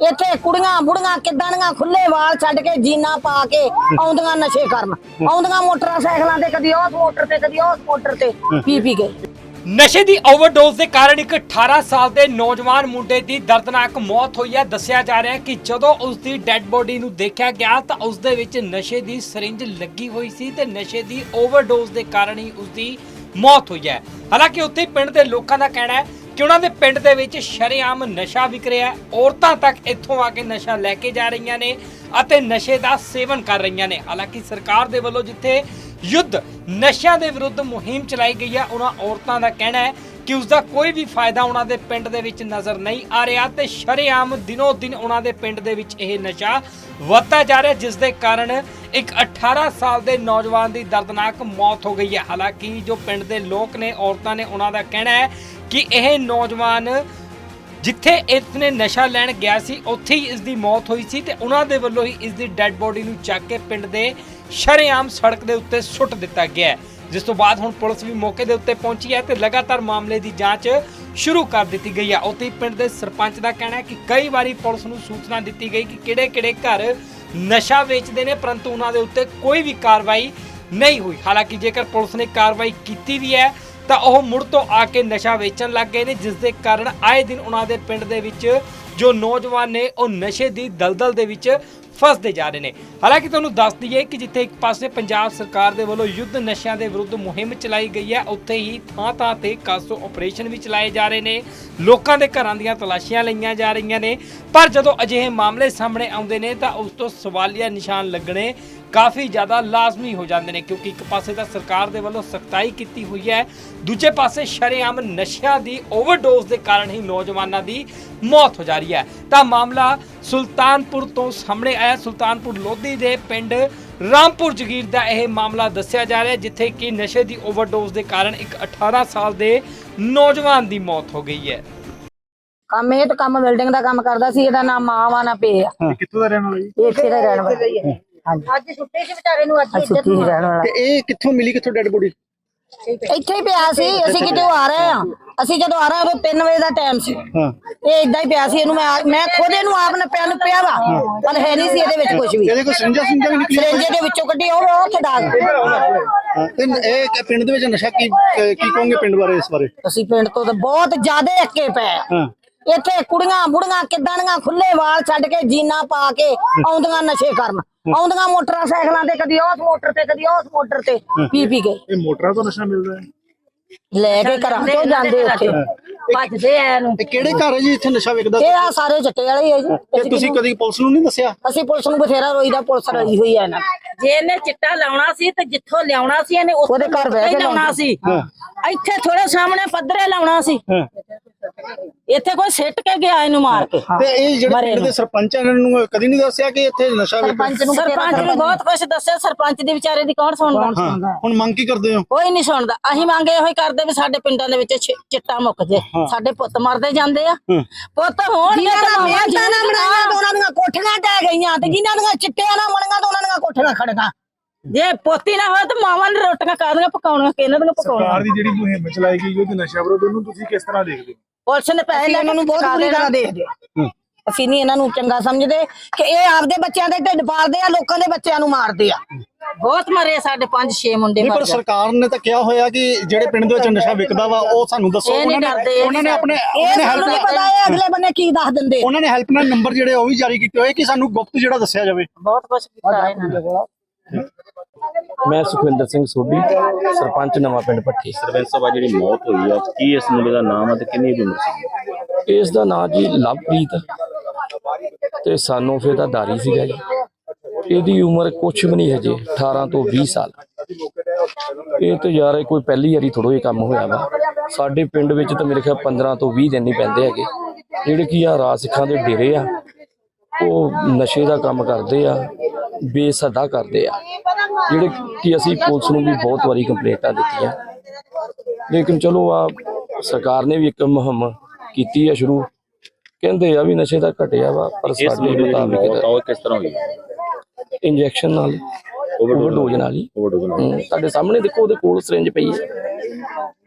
ਇੱਥੇ ਕੁੜੀਆਂ ਬੁੜੀਆਂ ਕਿੱਦਾਂ ਦੀਆਂ ਖੁੱਲੇ ਵਾਲ ਛੱਡ ਕੇ ਜੀਨਾ ਪਾ ਕੇ ਆਉਂਦੀਆਂ ਨਸ਼ੇ ਕਰਨ। ਆਉਂਦੀਆਂ ਮੋਟਰਸਾਈਕਲਾਂ ਤੇ, ਕਦੀ ਉਸ ਮੋਟਰ ਤੇ, ਕਦੀ ਉਸ ਮੋਟਰ ਤੇ, ਪੀ ਪੀ ਕੇ। ਨਸ਼ੇ ਦੀ ਓਵਰਡੋਜ਼ ਦੇ ਕਾਰਨ ਇੱਕ 18 ਸਾਲ ਦੇ ਨੌਜਵਾਨ ਮੁੰਡੇ ਦੀ ਦਰਦਨਾਕ ਮੌਤ ਹੋਈ ਹੈ। ਦੱਸਿਆ ਜਾ ਰਿਹਾ ਹੈ ਕਿ ਜਦੋਂ ਉਸ ਦੀ ਡੈੱਡ ਬੋਡੀ ਨੂੰ ਦੇਖਿਆ ਗਿਆ ਤਾਂ ਉਸ ਦੇ ਵਿੱਚ ਨਸ਼ੇ ਦੀ ਸਰਿੰਜ ਲੱਗੀ ਹੋਈ ਸੀ ਤੇ ਨਸ਼ੇ ਦੀ ਓਵਰਡੋਜ਼ ਦੇ ਕਾਰਨ ਹੀ ਉਸ ਦੀ ਮੌਤ ਹੋਈ ਹੈ। ਹਾਲਾਂਕਿ ਉੱਥੇ ਪਿੰਡ ਦੇ ਲੋਕਾਂ ਦਾ ਕਹਿਣਾ ਹੈ ਕਿ ਉਹਨਾਂ ਦੇ ਪਿੰਡ ਦੇ ਵਿੱਚ ਸ਼ਰੇਆਮ ਨਸ਼ਾ ਵਿਕ ਰਿਹਾ ਹੈ। ਔਰਤਾਂ ਤੱਕ ਇੱਥੋਂ ਆ ਕੇ ਨਸ਼ਾ ਲੈ ਕੇ ਜਾ ਰਹੀਆਂ ਨੇ ਅਤੇ ਨਸ਼ੇ ਦਾ ਸੇਵਨ ਕਰ ਰਹੀਆਂ ਨੇ। ਹਾਲਾਂਕਿ ਸਰਕਾਰ ਦੇ ਵੱਲੋਂ ਜਿੱਥੇ ਯੁੱਧ ਨਸ਼ਿਆਂ ਦੇ ਵਿਰੁੱਧ ਮੁਹਿੰਮ ਚਲਾਈ ਗਈ ਹੈ, ਉਹਨਾਂ ਔਰਤਾਂ ਦਾ ਕਹਿਣਾ ਹੈ ਕਿ ਉਸ ਦਾ ਕੋਈ ਵੀ ਫਾਇਦਾ ਉਹਨਾਂ ਦੇ ਪਿੰਡ ਦੇ ਵਿੱਚ ਨਜ਼ਰ ਨਹੀਂ ਆ ਰਿਹਾ ਤੇ ਸ਼ਰੇਆਮ ਦਿਨੋ ਦਿਨ ਉਹਨਾਂ ਦੇ ਪਿੰਡ ਦੇ ਵਿੱਚ ਇਹ ਨਸ਼ਾ ਵੱਧਦਾ ਜਾ ਰਿਹਾ, ਜਿਸ ਦੇ ਕਾਰਨ ਇੱਕ 18 ਸਾਲ ਦੇ ਨੌਜਵਾਨ ਦੀ ਦਰਦਨਾਕ ਮੌਤ ਹੋ ਗਈ ਹੈ। ਹਾਲਾਂਕਿ ਜੋ ਪਿੰਡ ਦੇ ਲੋਕ ਨੇ, ਔਰਤਾਂ ਨੇ ਉਹਨਾਂ ਦਾ ਕਹਿਣਾ ਹੈ ਕਿ ਇਹ ਨੌਜਵਾਨ ਜਿੱਥੇ ਇਸਨੇ ਨਸ਼ਾ ਲੈਣ ਗਿਆ ਸੀ, ਉੱਥੇ ਹੀ ਇਸ ਦੀ ਮੌਤ ਹੋਈ ਸੀ ਤੇ ਉਹਨਾਂ ਦੇ ਵੱਲੋਂ ਹੀ ਇਸ ਦੀ ਡੈੱਡ ਬੋਡੀ ਨੂੰ ਚੱਕ ਕੇ ਪਿੰਡ ਦੇ ਸ਼ਰੇਆਮ ਸੜਕ ਦੇ ਉੱਤੇ ਸੁੱਟ ਦਿੱਤਾ ਗਿਆ ਜਿਸ ਤੋਂ ਬਾਅਦ ਹੁਣ ਪੁਲਿਸ ਵੀ ਮੌਕੇ ਦੇ ਉੱਤੇ ਪਹੁੰਚੀ ਹੈ ਤੇ ਲਗਾਤਾਰ ਮਾਮਲੇ ਦੀ ਜਾਂਚ ਸ਼ੁਰੂ ਕਰ ਦਿੱਤੀ ਗਈ ਹੈ। ਉੱਥੇ ਹੀ ਪਿੰਡ ਦੇ ਸਰਪੰਚ ਦਾ ਕਹਿਣਾ ਹੈ ਕਿ ਕਈ ਵਾਰੀ ਪੁਲਿਸ ਨੂੰ ਸੂਚਨਾ ਦਿੱਤੀ ਗਈ ਕਿ ਕਿਹੜੇ-ਕਿਹੜੇ ਘਰ ਨਸ਼ਾ ਵੇਚਦੇ ਨੇ, ਪਰੰਤੂ ਉਹਨਾਂ ਦੇ ਉੱਤੇ ਕੋਈ ਵੀ ਕਾਰਵਾਈ ਨਹੀਂ ਹੋਈ। ਹਾਲਾਂਕਿ ਜੇਕਰ ਪੁਲਿਸ ਨੇ ਕਾਰਵਾਈ ਕੀਤੀ ਵੀ ਹੈ ਤਾਂ ਉਹ ਮੁੜ ਤੋਂ ਆ ਕੇ ਨਸ਼ਾ ਵੇਚਣ ਲੱਗ ਗਏ ਨੇ, ਜਿਸ ਦੇ ਕਾਰਨ ਆਏ ਦਿਨ ਉਹਨਾਂ ਦੇ ਪਿੰਡ ਦੇ ਵਿੱਚ ਜੋ ਨੌਜਵਾਨ ਨੇ ਉਹ ਨਸ਼ੇ ਦੀ ਦਲਦਲ ਦੇ ਵਿੱਚ ਫਸਦੇ ਜਾ ਰਹੇ ਨੇ। ਹਾਲਾਂਕਿ ਤੁਹਾਨੂੰ ਦੱਸ ਦਈਏ ਕਿ ਜਿੱਥੇ ਇੱਕ ਪਾਸੇ ਪੰਜਾਬ ਸਰਕਾਰ ਦੇ ਵੱਲੋਂ ਯੁੱਧ ਨਸ਼ਿਆਂ ਦੇ ਵਿਰੁੱਧ ਮੁਹਿੰਮ ਚਲਾਈ ਗਈ ਹੈ, ਉੱਥੇ ਹੀ ਥਾਂ-ਥਾਂ ਤੇ ਕਾਸੋ ਆਪਰੇਸ਼ਨ ਵੀ ਚਲਾਏ ਜਾ ਰਹੇ ਨੇ। ਲੋਕਾਂ ਦੇ ਘਰਾਂ ਦੀਆਂ ਤਲਾਸ਼ੀਆਂ ਲਈਆਂ ਜਾ ਰਹੀਆਂ ਨੇ। ਪਰ ਜਦੋਂ ਅਜਿਹੇ ਮਾਮਲੇ ਸਾਹਮਣੇ ਆਉਂਦੇ ਨੇ, ਤਾਂ ਉਸ ਤੋਂ ਸਵਾਲੀਆ ਨਿਸ਼ਾਨ ਲੱਗਣੇ ਕਾਫੀ ਜ਼ਿਆਦਾ ਲਾਜ਼ਮੀ ਹੋ ਜਾਂਦੇ ਨੇ, ਕਿਉਂਕਿ ਇੱਕ ਪਾਸੇ ਤਾਂ ਸਰਕਾਰ ਦੇ ਵੱਲੋਂ ਸਖਤਾਈ ਕੀਤੀ ਹੋਈ ਹੈ, ਦੂਜੇ ਪਾਸੇ ਸ਼ਰੇਆਮ ਨਸ਼ਿਆਂ ਦੀ ਓਵਰਡੋਜ਼ ਦੇ ਕਾਰਨ ਹੀ ਨੌਜਵਾਨਾਂ ਦੀ ਮੌਤ ਹੋ ਜਾ ਰਹੀ ਹੈ ਤਾਂ ਮਾਮਲਾ ਸੁਲਤਾਨਪੁਰ ਤੋਂ ਸਾਹਮਣੇ ਆਇਆ। ਸੁਲਤਾਨਪੁਰ ਲੋਧੀ ਦੇ ਪਿੰਡ ਰਾਮਪੁਰ ਜਗੀਰ ਦਾ ਇਹ ਮਾਮਲਾ ਦੱਸਿਆ ਜਾ ਰਿਹਾ ਹੈ ਜਿੱਥੇ ਕਿ ਨਸ਼ੇ ਦੀ ਓਵਰਡੋਜ਼ ਦੇ ਕਾਰਨ ਇੱਕ 18 ਸਾਲ ਦੇ ਨੌਜਵਾਨ ਦੀ ਮੌਤ ਹੋ ਗਈ ਹੈ। ਕੰਮ ਇਹ ਤਾਂ ਕੰਮ ਬਿਲਡਿੰਗ ਦਾ ਕੰਮ ਕਰਦਾ ਸੀ ਇਹਦਾ ਨਾਮ ਮਾਂ ਵਾ ਨਾ ਪੇ ਆ। ਇਹ ਕਿੱਥੋਂ ਦਾ ਰਹਿਣ ਵਾਲਾ ਜੀ? ਇਹ ਇੱਥੇ ਦਾ ਰਹਿਣ ਵਾਲਾ। ਹਾਂਜੀ। ਅੱਜ ਛੁੱਟੇ ਸੀ ਵਿਚਾਰੇ ਨੂੰ ਅੱਜ ਹੀ ਰਹਿਣ ਵਾਲਾ। ਤੇ ਇਹ ਕਿੱਥੋਂ ਮਿਲੀ ਕਿੱਥੋਂ ਡੈਡ ਬੋਡੀ? ਇੱਥੇ ਹੀ ਪਿਆ ਸੀ ਅਸੀਂ ਕਿਤੇ ਆ ਰਹੇ ਆ ਅਸੀਂ ਜਦੋਂ ਆ ਰਹੇ ਉਦੋਂ 3 ਵਜੇ ਦਾ ਟਾਈਮ ਸੀ। ਹਾਂ। ਇਹ ਇਦਾਂ ਹੀ ਪਿਆ ਸੀ ਇਹਨੂੰ ਮੈਂ ਮੈਂ ਖੁਦ ਇਹਨੂੰ ਆਪ ਨੇ ਨੂੰ ਪਿਆ ਵਾ। ਪਰ ਹੈ ਨਹੀਂ ਸੀ ਇਹਦੇ ਵਿੱਚ ਕੁਝ ਵੀ। ਇਹਦੇ ਕੋਈ ਸਿੰਜਾ ਸਿੰਜਾ ਵੀ ਨਿਕਲੀ ਸਰੇਂਜੇ ਦੇ ਵਿੱਚੋਂ ਕੱਢੀ ਉਹ ਉਹ ਉੱਥੇ ਤੇ ਇਹ ਕਿ ਪਿੰਡ ਦੇ ਵਿੱਚ ਨਸ਼ਾ ਕੀ ਕੀ ਕਹੋਗੇ ਪਿੰਡ ਬਾਰੇ ਇਸ ਬਾਰੇ? ਅਸੀਂ ਪਿੰਡ ਤੋਂ ਤਾਂ ਬਹੁਤ ਜ਼ਿਆਦਾ ਅੱਕੇ ਪਏ। ਹਾਂ। ਇੱਥੇ ਕੁੜੀਆਂ ਬੁੜੀਆਂ ਕਿੱਦਾਂ ਖੁੱਲੇ ਵਾਲ ਛੱਡ ਕੇ ਜੀਨਾ ਪਾ ਕੇ ਆਉਂਦੀਆਂ ਨਸ਼ੇ ਕਰਨ। ਆਉਂਦੀਆਂ ਮੋਟਰਸਾਈਕਲਾਂ ਤੇ ਕਦੀ ਉਸ ਮੋਟਰ ਤੇ ਕਦੀ ਉਸ ਮੋਟਰ ਤੇ ਪੀ ਪੀ ਕੇ। ਇਹ ਮੋਟਰਾਂ ਤੋਂ ਨਸ਼ਾ ਮਿਲਦਾ ਹੈ? ਲੈ ਕੇ ਘਰਾਂ ਚੋਂ ਜਾਂਦੇ ਉੱਥੇ। ਭੱਜਦੇ ਆ ਇਹਨੂੰ। ਇਹ ਕਿਹੜੇ ਘਰ ਹੈ ਜੀ ਇੱਥੇ ਨਸ਼ਾ ਵਿਕਦਾ ਇਹ ਆ ਸਾਰੇ ਚਿੱਟੇ ਵਾਲੇ ਹੀ ਆ ਜੀ। ਤੇ ਤੁਸੀਂ ਕਦੀ ਪੁਲਿਸ ਨੂੰ ਨਹੀਂ ਦੱਸਿਆ? ਅਸੀਂ ਪੁਲਿਸ ਨੂੰ ਬਥੇਰਾ ਰੋਈਦਾ ਪੁਲਿਸ ਰੋਈ ਹੋਈ ਆ ਇਹਨਾਂ ਨਾਲ। ਜੇ ਇਹਨੇ ਚਿੱਟਾ ਲਾਉਣਾ ਸੀ ਤੇ ਜਿੱਥੋਂ ਲਿਆਉਣਾ ਸੀ ਇਹਨੇ ਉਸ ਉਹਦੇ ਘਰ ਬਹਿ ਕੇ ਲਾਉਣਾ ਸੀ। ਹਾਂ। ਇੱਥੇ ਥੋੜੇ ਸਾਹਮਣੇ ਪੱਧਰੇ ਲਾਉਣਾ ਸੀ। ਹਾਂ। ਇੱਥੇ ਕੋਈ ਸਿੱਟ ਕੇ ਗਿਆ ਇਹਨੂੰ ਮਾਰ ਕੇ। ਤੇ ਇਹ ਜਿਹੜੇ ਪਿੰਡ ਦੇ। ਸਰਪੰਚ ਹਨ ਇਹਨਾਂ ਨੂੰ ਕਦੀ ਨਹੀਂ ਦੱਸਿਆ ਕਿ ਇੱਥੇ ਨਸ਼ਾ ਸਰਪੰਚ ਨੂੰ ਸਰਪੰਚ ਨੂੰ ਬਹੁਤ ਕੁਝ ਦੱਸਿਆ ਸਰਪੰਚ ਦੀ ਵਿਚਾਰੇ ਦੀ ਕੌਣ ਸੁਣਦਾ? ਹੁਣ ਮੰਗ ਕੀ ਕਰਦੇ ਹੋ? ਕੋਈ ਨਹੀਂ ਸੁਣਦਾ। ਅਸੀਂ ਮੰਗੇ ਇਹੋ ਹੀ ਕਰਦੇ ਵੀ ਸਾਡੇ ਪਿੰਡਾਂ ਦੇ ਵਿੱਚ ਚਿੱਟਾ ਮੁੱਕ ਜੇ। ਸਾਡੇ ਪੁੱਤ ਮਰਦੇ ਜਾਂਦੇ ਆ। ਪੁੱਤ ਹੋਣਗੇ ਜਿਨ੍ਹਾਂ ਤੇ ਦਾ ਮਾਵਾਂ ਮਿਹਨਤਾਂ ਨਾ ਬਣਾਈਆਂ ਜ਼ਰੂਰ ਤੇ ਉਹਨਾਂ ਦੀਆਂ ਕੋਠੀਆਂ ਟਹਿ ਗਈਆਂ ਤੇ ਜਿਨ੍ਹਾਂ ਦੀਆਂ ਚਿੱਟਿਆਂ ਨਾ ਬਣੀਆਂ ਤੇ ਉਹਨਾਂ ਦੀਆਂ ਕੋਠੀਆਂ ਖੜੀਆਂ ਜੇ ਪੋਤੀ ਨਾ ਹੋਏ ਤਾਂ ਮਾਵਾਂ ਨੇ ਰੋਟੀਆਂ ਕਾਹਦੀਆਂ ਪਕਾਉਣੀਆਂ ਕਿਹਨਾਂ ਦੀਆਂ ਪਕਾਉਣੀਆਂ? ਸਰਕਾਰ ਦੀ ਜਿਹੜੀ ਮੁਹਿੰਮ ਚਲਾਈ ਗਈ ਉਹਦੇ ਨਸ਼ਾ ਵਿਰੋਧ ਉਹਨੂੰ ਤੁਸੀਂ ਕਿਸ ਤਰ੍ਹਾਂ ਦੇਖਦੇ ਹੋ? ਪੁਲਿਸ ਨੇ ਪੈਸੇ ਲੈ ਇਹਨਾਂ ਨੂੰ ਬਹੁਤ ਬੁਰੀ। ਤਰ੍ਹਾਂ ਦੇਖਦੇ। ਅਸੀਂ ਨਹੀਂ ਇਹਨਾਂ ਨੂੰ ਚੰਗਾ ਸਮਝਦੇ ਕਿ ਇਹ ਆਪਦੇ ਬੱਚਿਆਂ ਦੇ ਢਿੱਡ ਪਾਲਦੇ ਆ ਲੋਕਾਂ ਦੇ ਬੱਚਿਆਂ ਨੂੰ ਮਾਰਦੇ ਆ। ਬਹੁਤ ਮਰੇ ਸਾਡੇ 5-6 ਮੁੰਡੇ ਮਰ ਪਰ ਗਏ। ਸਰਕਾਰ ਨੇ ਤਾਂ ਕਿਹਾ ਹੋਇਆ ਕਿ ਜਿਹੜੇ ਪਿੰਡ ਦੇ ਵਿੱਚ ਨਸ਼ਾ ਵਿਕਦਾ ਵਾ ਉਹ ਸਾਨੂੰ ਦੱਸੋ। ਇਹ ਨਹੀਂ ਉਹਨਾਂ ਨੇ ਡਰਦੇ। ਉਹਨਾਂ ਨੇ ਆਪਣੇ ਇਹ ਸਾਨੂੰ ਨਹੀਂ ਪਤਾ ਇਹ ਅਗਲੇ ਬੰਨੇ ਕੀ ਦੱਸ ਦਿੰਦੇ। ਉਹਨਾਂ ਨੇ ਹੈਲਪ ਨਾਲ ਨੰਬਰ ਜਿਹੜੇ ਉਹ ਵੀ ਜਾਰੀ ਕੀਤੇ ਹੋਏ ਕਿ ਸਾਨੂੰ ਗੁਪਤ ਜਿਹੜਾ ਦੱਸਿਆ ਜਾਵੇ। ਬਹੁਤ ਕੁਝ ਕੀਤਾ ਇਹਨਾਂ ਨੇ। ਮੈਂ ਸੁਖਵਿੰਦਰ ਸਿੰਘ ਸੋਢੀ ਸਰਪੰਚ ਨਵਾਂ ਪਿੰਡ ਭੱਠੀ। ਸਰਪੰਚ ਸਾਹਿਬ ਜਿਹੜੀ ਮੌਤ ਹੋਈ ਆ ਕੀ ਇਸ ਮੁੰਡੇ ਦਾ ਨਾਮ ਆ ਤੇ ਕਿੰਨੀ ਉਮਰ ਸੀ? ਇਸ ਦਾ ਨਾਂ ਜੀ ਲਵਪ੍ਰੀਤ। ਤੇ ਸਾਨੂੰ ਫਿਰ ਦਾ ਦਾਰੀ ਸੀਗਾ ਜੀ। ਇਹਦੀ ਉਮਰ ਕੁਛ ਵੀ ਨਹੀਂ ਹਜੇ 18 ਤੋਂ 20 ਸਾਲ। ਇਹ ਤੇ ਯਾਰ ਕੋਈ ਪਹਿਲੀ ਵਾਰੀ ਥੋੜੋ ਇਹ ਕੰਮ ਹੋਇਆ ਵਾ। ਸਾਡੇ ਪਿੰਡ ਵਿੱਚ ਤਾਂ ਮੇਰੇ ਖਿਆਲ 15 ਤੋਂ 20 ਦਿਨ ਹੀ ਪੈਂਦੇ ਹੈਗੇ। ਜਿਹੜੇ ਕੀ ਆ ਰਾਜ ਸਿੱਖਾਂ ਦੇ ਡੇਰੇ ਆ ਉਹ ਨਸ਼ੇ ਦਾ ਕੰਮ ਕਰਦੇ ਆ। ਬੇਸਦਾ ਕਰਦੇ ਆ। ਜਿਹੜੇ ਕਿ ਅਸੀਂ ਪੁਲਿਸ ਨੂੰ ਵੀ ਬਹੁਤ ਵਾਰੀ ਕੰਪਲੇਂਟਾਂ ਦਿੱਤੀਆਂ। ਲੇਕਿਨ ਚਲੋ ਆ ਸਰਕਾਰ ਨੇ ਵੀ ਇੱਕ ਮੁਹਿੰਮ ਕੀਤੀ ਆ ਸ਼ੁਰੂ। ਕਹਿੰਦੇ ਆ ਵੀ ਨਸ਼ੇ ਦਾ ਘਟਿਆ ਵਾ ਪਰ ਸਾਡੇ ਮੁਤਾਬਿਕ ਉਹ ਕਿਸ ਤਰ੍ਹਾਂ ਹੋਈ? ਇੰਜੈਕਸ਼ਨ ਨਾਲ ਓਵਰਡੋਜ਼ ਨਾਲ। ਹੀ ਓਵਰਡੋਜ਼ ਨਾਲ। ਹਮ, ਤੁਹਾਡੇ ਸਾਹਮਣੇ ਦੇਖੋ ਉਹਦੇ ਕੋਲ ਸਿਰਿੰਜ ਪਈ ਹੈ।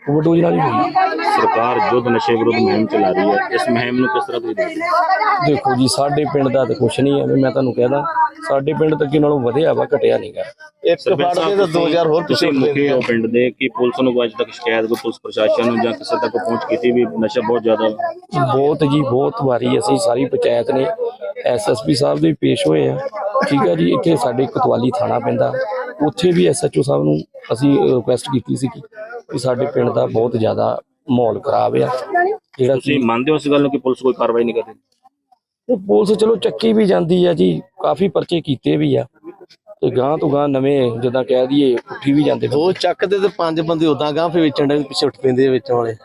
ਓਵਰਡੋਜ਼ ਨਾਲ ਹੀ ਹੋਈ ਸਰਕਾਰ ਯੁੱਧ ਨਸ਼ੇ ਵਿਰੁੱਧ ਮੁਹਿੰਮ ਚਲਾ ਰਹੀ ਹੈ। ਇਸ ਮੁਹਿੰਮ ਨੂੰ ਕਿਸ ਤਰ੍ਹਾਂ ਤੁਸੀਂ ਦੇਖਦੇ ਹੋ? ਦੇਖੋ ਜੀ ਸਾਡੇ ਪਿੰਡ ਦਾ ਤਾਂ ਕੁਛ ਨਹੀਂ ਹੈ। ਵੀ ਮੈਂ ਤੁਹਾਨੂੰ ਕਹਿਦਾ ਸਾਡੇ ਪਿੰਡ ਤਾਂ ਅੱਗੇ ਨਾਲੋਂ ਵਧਿਆ ਵਾ ਘਟਿਆ ਨਹੀਂਗਾ ਇੱਕ ਸਰਪੰਚ ਫੜਦੇ ਸਾਹਿਬ ਤਾਂ 2000 ਹੋਰ ਤੁਸੀਂ ਮੁਖੀ ਹੋ। ਪਿੰਡ ਦੇ ਕਿ ਪੁਲਿਸ ਨੂੰ ਕੋਈ ਅੱਜ ਤੱਕ ਸ਼ਿਕਾਇਤ ਕੋਈ ਪੁਲਿਸ ਪ੍ਰਸ਼ਾਸਨ ਨੂੰ ਜਾਂ ਕਿਸੇ ਤੱਕ ਪਹੁੰਚ ਕੀਤੀ ਵੀ ਨਸ਼ਾ ਬਹੁਤ ਜ਼ਿਆਦਾ? ਬਹੁਤ ਜੀ ਬਹੁਤ ਵਾਰੀ ਅਸੀਂ ਸਾਰੀ ਪੰਚਾਇਤ ਨੇ ਐਸਐਸਪੀ ਸਾਹਿਬ ਦੇ ਪੇਸ਼ ਹੋਏ ਆ। ਠੀਕ ਹੈ ਜੀ ਇੱਥੇ ਸਾਡੇ ਕੋਤਵਾਲੀ ਥਾਣਾ ਪੈਂਦਾ। ਉੱਥੇ ਵੀ ਐਸਐਚਓ ਸਾਹਿਬ ਨੂੰ ਅਸੀਂ ਰਿਕੁਐਸਟ ਕੀਤੀ ਸੀ ਕਿ ਸਾਡੇ ਪਿੰਡ ਦਾ ਬਹੁਤ ਜ਼ਿਆਦਾ ਮਾਹੌਲ ਖਰਾਬ ਆ। ਜਿਹੜਾ ਤੁਸੀਂ ਮੰਨਦੇ ਹੋ ਇਸ ਗੱਲ ਨੂੰ ਕਿ ਪੁਲਿਸ ਕੋਈ ਕਾਰਵਾਈ ਨਹੀਂ ਕਰਦੀ? ਤੇ ਪੁਲਿਸ ਚਲੋ ਚੱਕੀ ਵੀ ਜਾਂਦੀ ਆ ਜੀ ਕਾਫੀ ਪਰਚੇ ਕੀਤੇ ਵੀ ਆ। ਤੇ ਗਾਂ ਤੋਂ ਗਾਂ ਨਵੇਂ ਜਿੱਦਾਂ ਕਹਿ ਦਈਏ ਉੱਠੀ ਵੀ ਜਾਂਦੇ ਦੋ ਚੱਕਦੇ ਤੇ ਪੰਜ ਬੰਦੇ ਉਦਾਂ ਗਾਂ ਫੇ ਵੇਚਣ ਦੇ ਪਿੱਛੇ ਉੱਠ ਪੈਂਦੇ ਵੇਚਣ ਵਾਲੇ।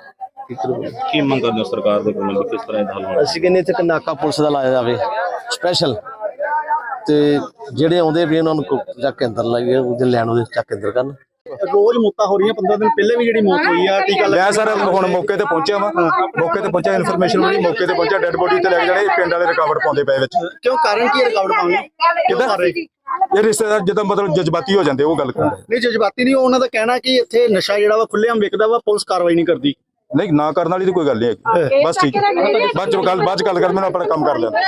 ਕੀ ਮੰਗ ਕਰਦੇ ਹੋ ਸਰਕਾਰ ਦੇ ਕੋਲੋਂ ਵੀ ਕਿਸ ਤਰ੍ਹਾਂ ਇਹ ਹੱਲ ਹੋਣਾ? ਅਸੀਂ ਕਹਿੰਦੇ ਇੱਥੇ ਇੱਕ ਨਾਕਾ ਪੁਲਿਸ ਦਾ ਲਾਇਆ ਜਾਵੇ ਸਪੈਸ਼ਲ ਤੇ ਜਿਹੜੇ ਆਉਂਦੇ ਵੀ ਉਹਨਾਂ ਨੂੰ ਕੋ- ਚੱਕ ਕੇ ਅੰਦਰ ਲਾਈਏ ਉਹਦੇ ਲੈਣ ਉਹਦੇ ਚੱਕ ਕੇ ਅੰਦਰ ਕਰਨ। ਰੋਜ਼ ਮੌਤਾਂ ਹੋ ਰਹੀਆਂ 15 ਦਿਨ ਪਹਿਲੇ ਵੀ ਜਿਹੜੀ ਮੌਤ ਹੋਈ ਆ ਟੀਕਾ ਮੈਂ ਸਰ ਹੁਣ ਮੌਕੇ ਤੇ ਪਹੁੰਚਿਆ ਵਾਂ। ਮੌਕੇ ਤੇ ਪਹੁੰਚਿਆ ਇਨਫੋਰਮੇਸ਼ਨ ਮਿਲੀ ਮੌਕੇ ਤੇ ਪਹੁੰਚਿਆ ਡੈੱਡ ਬੋਡੀ ਤੇ ਲੈ ਕੇ ਜਾਣੇ ਪਿੰਡ ਵਾਲੇ ਰਿਕਾਵਰ ਪਾਉਂਦੇ ਪਏ ਵਿੱਚ। ਕਿਉਂ? ਕਾਰਨ ਕੀ ਰਿਕਾਰਡ ਪਾਉਣੀ ਕਿੱਦਾਂ ਇਹ ਰਿਸ਼ਤੇਦਾਰ ਜਦੋਂ ਮਤਲਬ ਜਜ਼ਬਾਤੀ ਹੋ ਜਾਂਦੇ ਉਹ ਗੱਲ ਕਰਦੇ। ਨਹੀਂ ਜਜ਼ਬਾਤੀ ਨਹੀਂ ਉਹਨਾਂ ਦਾ ਕਹਿਣਾ ਕਿ ਇੱਥੇ ਨਸ਼ਾ ਜਿਹੜਾ ਵਾ ਖੁੱਲ੍ਹੇਆਮ ਵਿਕਦਾ ਵਾ ਪੁਲਿਸ ਕਾਰਵਾਈ ਨਹੀਂ ਕਰਦੀ। ਨਹੀਂ ਨਾ ਕਰਨ ਵਾਲੀ ਤਾਂ ਕੋਈ ਗੱਲ ਨਹੀਂ ਹੈਗੀ। ਬਸ ਠੀਕ। ਹੈ ਬਾਅਦ ਚ ਗੱਲ ਬਾਅਦ ਚ ਗੱਲ ਕਰ ਮੈਨੂੰ ਆਪਣਾ ਕੰਮ ਕਰ ਲੈਣਾ